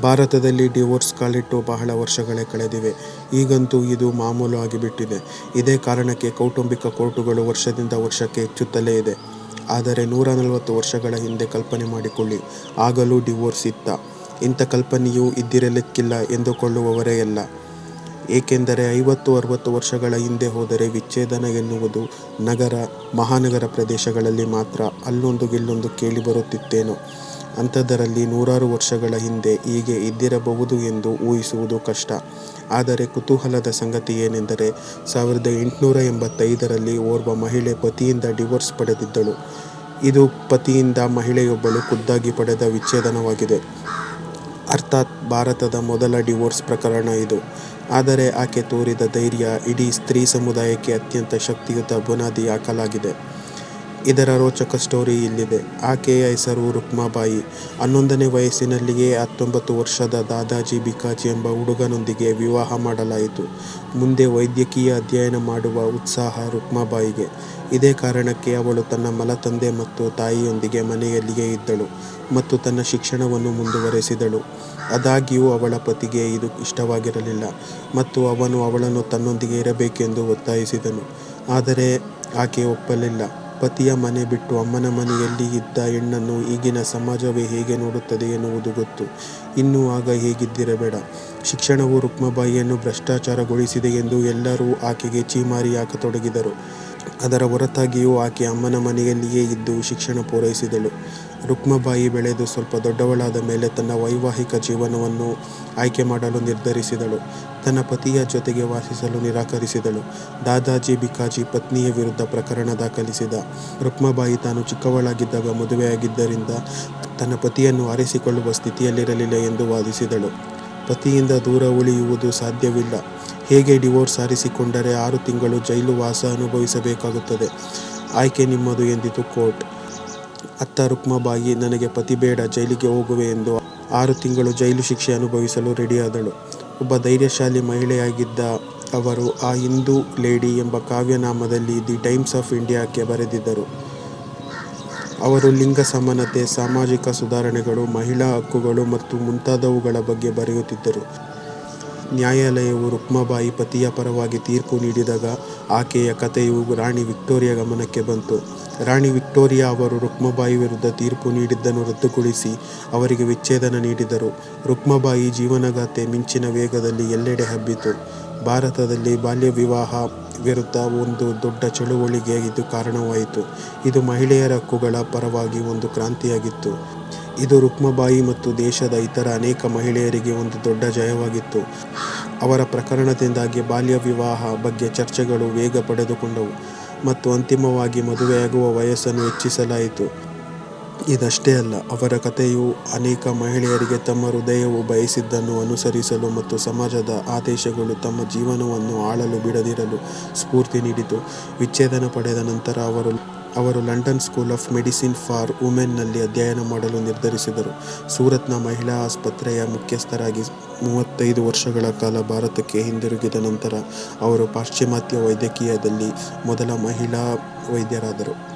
ಭಾರತದಲ್ಲಿ ಡಿವೋರ್ಸ್ ಕಾಲಿಟ್ಟು ಬಹಳ ವರ್ಷಗಳೇ ಕಳೆದಿವೆ. ಈಗಂತೂ ಇದು ಮಾಮೂಲು ಆಗಿಬಿಟ್ಟಿದೆ. ಇದೇ ಕಾರಣಕ್ಕೆ ಕೌಟುಂಬಿಕ ಕೋರ್ಟುಗಳು ವರ್ಷದಿಂದ ವರ್ಷಕ್ಕೆ ಹೆಚ್ಚುತ್ತಲೇ ಇದೆ. ಆದರೆ ನೂರ ನಲವತ್ತು ವರ್ಷಗಳ ಹಿಂದೆ ಕಲ್ಪನೆ ಮಾಡಿಕೊಳ್ಳಿ, ಆಗಲೂ ಡಿವೋರ್ಸ್ ಇತ್ತ ಇಂಥ ಕಲ್ಪನೆಯೂ ಇದ್ದಿರಲಿಕ್ಕಿಲ್ಲ ಎಂದುಕೊಳ್ಳುವವರೇ ಅಲ್ಲ ಏಕೆಂದರೆ ಐವತ್ತು ಅರವತ್ತು ವರ್ಷಗಳ ಹಿಂದೆ ಹೋದರೆ ವಿಚ್ಛೇದನ ಎನ್ನುವುದು ನಗರ, ಮಹಾನಗರ ಪ್ರದೇಶಗಳಲ್ಲಿ ಮಾತ್ರ ಅಲ್ಲೊಂದು ಇಲ್ಲೊಂದು ಕೇಳಿಬರುತ್ತಿತ್ತೇನೋ. ಅಂಥದ್ದರಲ್ಲಿ ನೂರಾರು ವರ್ಷಗಳ ಹಿಂದೆ ಹೀಗೆ ಇದ್ದಿರಬಹುದು ಎಂದು ಊಹಿಸುವುದು ಕಷ್ಟ. ಆದರೆ ಕುತೂಹಲದ ಸಂಗತಿ ಏನೆಂದರೆ, ಸಾವಿರದ ಎಂಟುನೂರ ಎಂಬತ್ತೈದರಲ್ಲಿ ಓರ್ವ ಮಹಿಳೆ ಪತಿಯಿಂದ ಡಿವೋರ್ಸ್ ಪಡೆದಿದ್ದಳು. ಇದು ಪತಿಯಿಂದ ಮಹಿಳೆಯೊಬ್ಬಳು ಖುದ್ದಾಗಿ ಪಡೆದ ವಿಚ್ಛೇದನವಾಗಿದೆ. ಅರ್ಥಾತ್ ಭಾರತದ ಮೊದಲ ಡಿವೋರ್ಸ್ ಪ್ರಕರಣ ಇದು. ಆದರೆ ಆಕೆ ತೋರಿದ ಧೈರ್ಯ ಇಡೀ ಸ್ತ್ರೀ ಸಮುದಾಯಕ್ಕೆ ಅತ್ಯಂತ ಶಕ್ತಿಯುತ ಬುನಾದಿ ಹಾಕಲಾಗಿದೆ. ಇದರ ರೋಚಕ ಸ್ಟೋರಿ ಇಲ್ಲಿದೆ. ಆಕೆಯ ಹೆಸರು ರುಕ್ಮಾಬಾಯಿ ಹನ್ನೊಂದನೇ ವಯಸ್ಸಿನಲ್ಲಿಯೇ ಹತ್ತೊಂಬತ್ತು ವರ್ಷದ ದಾದಾಜಿ ಬಿಕಾಜಿ ಎಂಬ ಹುಡುಗನೊಂದಿಗೆ ವಿವಾಹ ಮಾಡಲಾಯಿತು. ಮುಂದೆ ವೈದ್ಯಕೀಯ ಅಧ್ಯಯನ ಮಾಡುವ ಉತ್ಸಾಹ ರುಕ್ಮಾಬಾಯಿಗೆ ಇದೇ ಕಾರಣಕ್ಕೆ ಅವಳು ತನ್ನ ಮಲತಂದೆ ಮತ್ತು ತಾಯಿಯೊಂದಿಗೆ ಮನೆಯಲ್ಲಿಯೇ ಇದ್ದಳು ಮತ್ತು ತನ್ನ ಶಿಕ್ಷಣವನ್ನು ಮುಂದುವರೆಸಿದಳು. ಆದಾಗ್ಯೂ ಅವಳ ಪತಿಗೆ ಇದು ಇಷ್ಟವಾಗಿರಲಿಲ್ಲ ಮತ್ತು ಅವನು ಅವಳನ್ನು ತನ್ನೊಂದಿಗೆ ಇರಬೇಕೆಂದು ಒತ್ತಾಯಿಸಿದನು. ಆದರೆ ಆಕೆ ಒಪ್ಪಲಿಲ್ಲ. ಪತಿಯ ಮನೆ ಬಿಟ್ಟು ಅಮ್ಮನ ಮನೆಯಲ್ಲಿ ಇದ್ದ ಹೆಣ್ಣನ್ನು ಈಗಿನ ಸಮಾಜವೇ ಹೇಗೆ ನೋಡುತ್ತದೆ ಎನ್ನುವುದು ಗೊತ್ತು. ಇನ್ನು ಆಗ ಹೇಗಿದ್ದಿರಬೇಡ ಶಿಕ್ಷಣವು ರುಕ್ಮಬಾಯಿಯನ್ನು ಭ್ರಷ್ಟಾಚಾರಗೊಳಿಸಿದೆ ಎಂದು ಎಲ್ಲರೂ ಆಕೆಗೆ ಛೀಮಾರಿ ಹಾಕತೊಡಗಿದರು. ಅದರ ಹೊರತಾಗಿಯೂ ಆಕೆ ಅಮ್ಮನ ಮನೆಯಲ್ಲಿಯೇ ಇದ್ದು ಶಿಕ್ಷಣ ಪೂರೈಸಿದಳು. ರುಕ್ಮಬಾಯಿ ಬೆಳೆದು ಸ್ವಲ್ಪ ದೊಡ್ಡವಳಾದ ಮೇಲೆ ತನ್ನ ವೈವಾಹಿಕ ಜೀವನವನ್ನು ಆಯ್ಕೆ ಮಾಡಲು ನಿರ್ಧರಿಸಿದಳು. ತನ್ನ ಪತಿಯ ಜೊತೆಗೆ ವಾಸಿಸಲು ನಿರಾಕರಿಸಿದಳು. ದಾದಾಜಿ ಬಿಕಾಜಿ ಪತ್ನಿಯ ವಿರುದ್ಧ ಪ್ರಕರಣ ದಾಖಲಿಸಿದ. ರುಕ್ಮಬಾಯಿ ತಾನು ಚಿಕ್ಕವಳಾಗಿದ್ದಾಗ ಮದುವೆಯಾಗಿದ್ದರಿಂದ ತನ್ನ ಪತಿಯನ್ನು ಆರಿಸಿಕೊಳ್ಳುವ ಸ್ಥಿತಿಯಲ್ಲಿರಲಿಲ್ಲ ಎಂದು ವಾದಿಸಿದಳು. ಪತಿಯಿಂದ ದೂರ ಉಳಿಯುವುದು ಸಾಧ್ಯವಿಲ್ಲ. ಹೇಗೆ ಡಿವೋರ್ಸ್ ಆರಿಸಿಕೊಂಡರೆ ಆರು ತಿಂಗಳು ಜೈಲು ವಾಸ ಅನುಭವಿಸಬೇಕಾಗುತ್ತದೆ. ಆಯ್ಕೆ ನಿಮ್ಮದು ಎಂದಿತು ಕೋರ್ಟ್. ಅತ್ತ ರುಕ್ಮಬಾಯಿ ನನಗೆ ಪತಿ ಬೇಡ ಜೈಲಿಗೆ ಹೋಗುವೆ ಎಂದು ಆರು ತಿಂಗಳು ಜೈಲು ಶಿಕ್ಷೆ ಅನುಭವಿಸಲು ರೆಡಿಯಾದಳು. ಒಬ್ಬ ಧೈರ್ಯಶಾಲಿ ಮಹಿಳೆಯಾಗಿದ್ದ ಅವರು ಆ ಹಿಂದೂ ಲೇಡಿ ಎಂಬ ಕಾವ್ಯನಾಮದಲ್ಲಿ ದಿ ಟೈಮ್ಸ್ ಆಫ್ ಇಂಡಿಯಾಕ್ಕೆ ಬರೆದಿದ್ದರು. ಅವರು ಲಿಂಗ ಸಮಾನತೆ, ಸಾಮಾಜಿಕ ಸುಧಾರಣೆಗಳು, ಮಹಿಳಾ ಹಕ್ಕುಗಳು ಮತ್ತು ಮುಂತಾದವುಗಳ ಬಗ್ಗೆ ಬರೆಯುತ್ತಿದ್ದರು. ನ್ಯಾಯಾಲಯವು ರುಕ್ಮಾಬಾಯಿ ಪತಿಯ ಪರವಾಗಿ ತೀರ್ಪು ನೀಡಿದಾಗ ಆಕೆಯ ಕಥೆಯು ರಾಣಿ ವಿಕ್ಟೋರಿಯಾ ಗಮನಕ್ಕೆ ಬಂತು. ರಾಣಿ ವಿಕ್ಟೋರಿಯಾ ಅವರು ರುಕ್ಮಬಾಯಿ ವಿರುದ್ಧ ತೀರ್ಪು ನೀಡಿದ್ದನ್ನು ರದ್ದುಗೊಳಿಸಿ ಅವರಿಗೆ ವಿಚ್ಛೇದನ ನೀಡಿದರು. ರುಕ್ಮಬಾಯಿ ಜೀವನಗಾಥೆ ಮಿಂಚಿನ ವೇಗದಲ್ಲಿ ಎಲ್ಲೆಡೆ ಹಬ್ಬಿತು. ಭಾರತದಲ್ಲಿ ಬಾಲ್ಯ ವಿವಾಹ ವಿರುದ್ಧ ಒಂದು ದೊಡ್ಡ ಚಳುವಳಿಗೆ ಇದು ಕಾರಣವಾಯಿತು. ಇದು ಮಹಿಳೆಯರ ಹಕ್ಕುಗಳ ಪರವಾಗಿ ಒಂದು ಕ್ರಾಂತಿಯಾಗಿತ್ತು. ಇದು ರುಕ್ಮಬಾಯಿ ಮತ್ತು ದೇಶದ ಇತರ ಅನೇಕ ಮಹಿಳೆಯರಿಗೆ ಒಂದು ದೊಡ್ಡ ಜಯವಾಗಿತ್ತು. ಅವರ ಪ್ರಕರಣದಿಂದಾಗಿ ಬಾಲ್ಯ ವಿವಾಹ ಬಗ್ಗೆ ಚರ್ಚೆಗಳು ವೇಗ ಪಡೆದುಕೊಂಡವು ಮತ್ತು ಅಂತಿಮವಾಗಿ ಮದುವೆಯಾಗುವ ವಯಸ್ಸನ್ನು ಹೆಚ್ಚಿಸಲಾಯಿತು. ಇದಷ್ಟೇ ಅಲ್ಲ, ಅವರ ಕಥೆಯು ಅನೇಕ ಮಹಿಳೆಯರಿಗೆ ತಮ್ಮ ಹೃದಯವು ಬಯಸಿದ್ದನ್ನು ಅನುಸರಿಸಲು ಮತ್ತು ಸಮಾಜದ ಆದೇಶಗಳು ತಮ್ಮ ಜೀವನವನ್ನು ಆಳಲು ಬಿಡದಿರಲು ಸ್ಫೂರ್ತಿ ನೀಡಿತು. ವಿಚ್ಛೇದನ ಪಡೆದ ನಂತರ ಅವರು London School of Medicine for ವುಮೆನ್ನಲ್ಲಿ ಅಧ್ಯಯನ ಮಾಡಲು ನಿರ್ಧರಿಸಿದರು. ಸೂರತ್ನ ಮಹಿಳಾ ಆಸ್ಪತ್ರೆಯ ಮುಖ್ಯಸ್ಥರಾಗಿ ಮೂವತ್ತೈದು ವರ್ಷಗಳ ಕಾಲ ಭಾರತಕ್ಕೆ ಹಿಂದಿರುಗಿದ ನಂತರ, ಅವರು ಪಾಶ್ಚಿಮಾತ್ಯ ವೈದ್ಯಕೀಯದಲ್ಲಿ ಮೊದಲ ಮಹಿಳಾ ವೈದ್ಯರಾದರು.